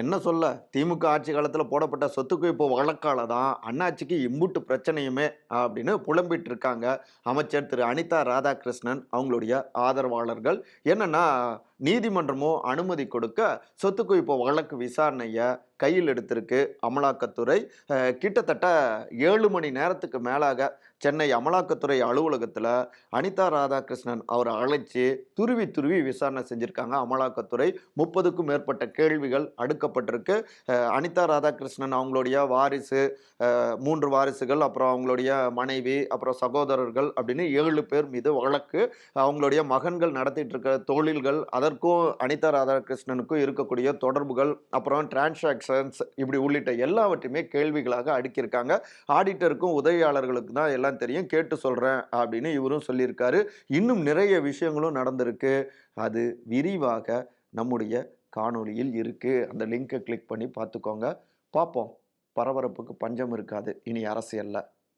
என்ன சொல்ல? திமுக ஆட்சி காலத்தில் போடப்பட்ட சொத்து குவிப்பு வழக்கால தான் அண்ணாச்சிக்கு இம்புட்டு பிரச்சனையுமே அப்படின்னு புலம்பிட்டு இருக்காங்க அமைச்சர் திரு. அனிதா ராதாகிருஷ்ணன். அவங்களுடைய ஆதரவாளர்கள். என்னன்னா நீதிமன்றமோ அனுமதி கொடுக்க சொத்து குவிப்பு வழக்கு விசாரணையை கையில் எடுத்திருக்கு அமலாக்கத்துறை. கிட்டத்தட்ட ஏழு மணி நேரத்துக்கு மேலாக சென்னை அமலாக்கத்துறை அலுவலகத்தில் அனிதா ராதாகிருஷ்ணன் அவரை அழைச்சி துருவி துருவி விசாரணை செஞ்சுருக்காங்க அமலாக்கத்துறை. முப்பதுக்கும் மேற்பட்ட கேள்விகள் அடுக்க கொடுக்கப்பட்டிருக்கு அனிதா ராதாகிருஷ்ணன் அவங்களுடைய வாரிசு மூன்று வாரிசுகள் அப்புறம் அவங்களுடைய மனைவி அப்புறம் சகோதரர்கள் அப்படின்னு ஏழு பேர் மீது வழக்கு அவங்களுடைய மகன்கள் நடத்திட்டு இருக்கிற தொழில்கள் அதற்கும் அனிதா ராதாகிருஷ்ணனுக்கும் இருக்கக்கூடிய தொடர்புகள் அப்புறம் டிரான்சாக்ஷன்ஸ் இப்படி உள்ளிட்ட எல்லாவற்றையுமே கேள்விகளாக அடுக்கியிருக்காங்க. ஆடிட்டருக்கும் உதவியாளர்களுக்கு தான் எல்லாம் தெரியும். கேட்டு சொல்கிறேன் அப்படின்னு இவரும் சொல்லியிருக்காரு. இன்னும் நிறைய விஷயங்களும் நடந்திருக்கு. அது விரிவாக நம்முடைய காணொளியில் இருக்குது அந்த லிங்கை கிளிக் பண்ணி பார்த்துக்கோங்க. பார்ப்போம். பரபரப்புக்கு பஞ்சம் இருக்காது. இனி அரசியலில்.